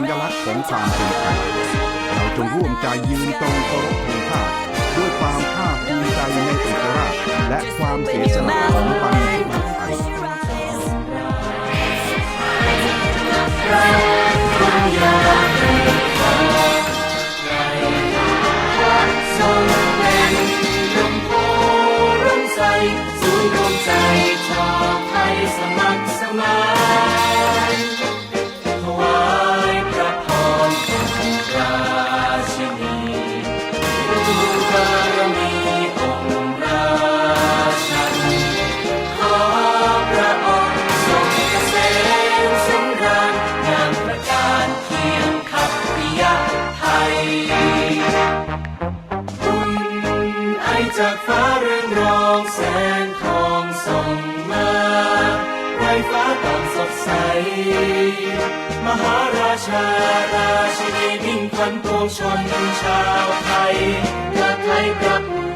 สัญลักษณ์ของความเป็นไทยเราจงร่วมใจยืนตรงเคารพธงชาติด้วยความภาคภูมิใจในเอกราชและความเสียสละของปันไทย ชนชาวไทยรักไทยกับ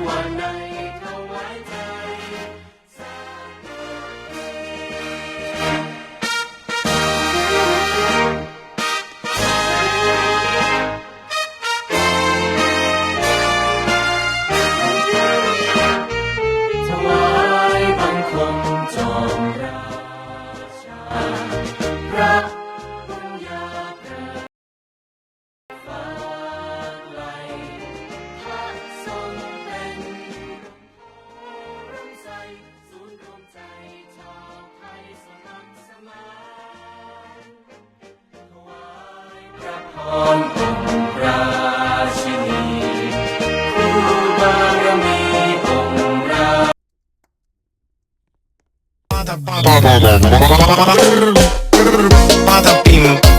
Bada bim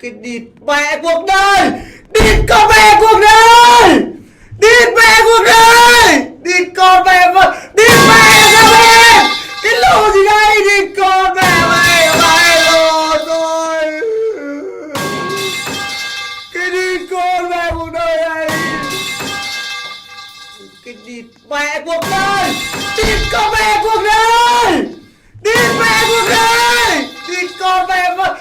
กดิดแบกพวกได้ดิดก็แบกพวกได้ดิดแบกพวกได้ดิดก็แบกพวกดิดแบกก็แบกกินโลสิได้ดิดก็แบกไปไปโลโดยกินดิดก็แบกพวกได้กินดิดแบกพวกได้ดิดก็แบกพวกได้ดิดแบกพวกได้ดิดก็แบกพวก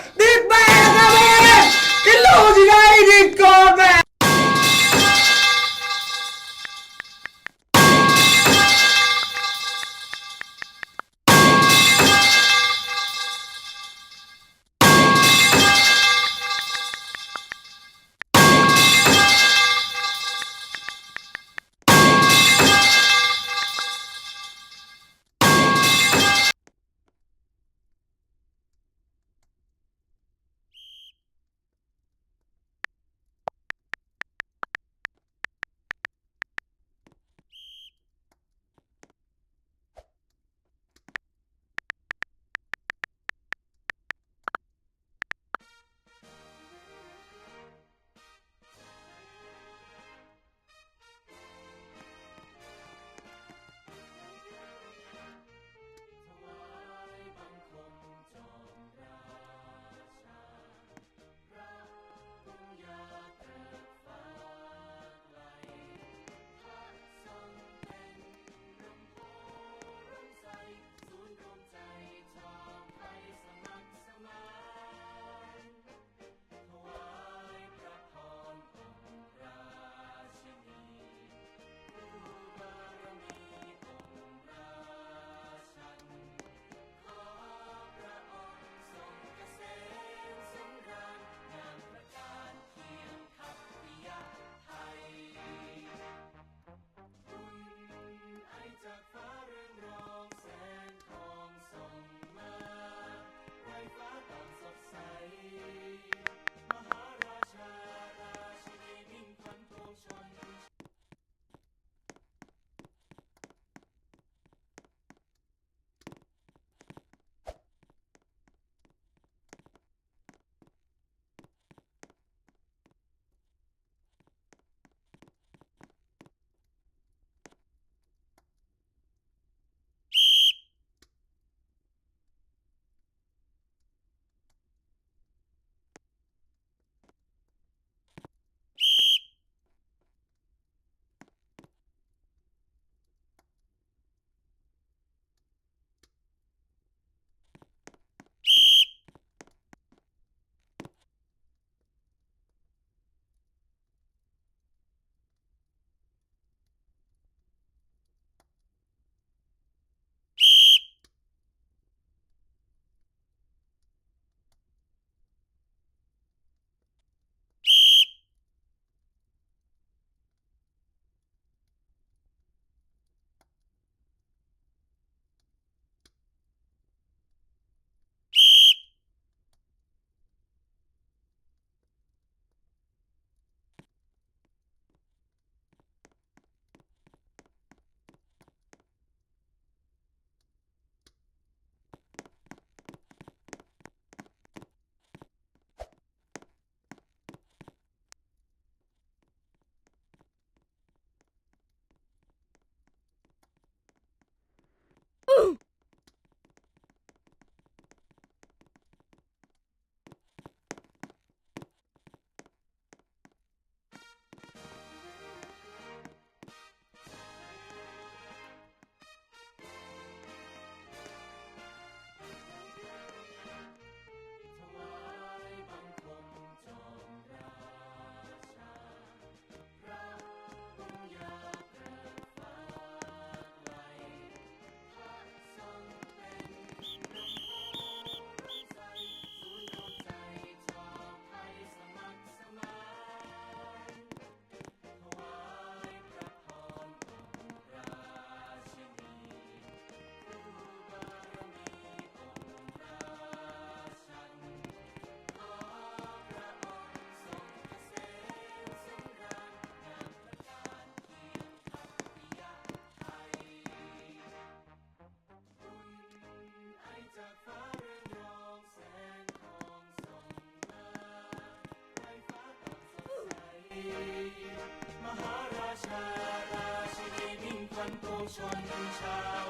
ชน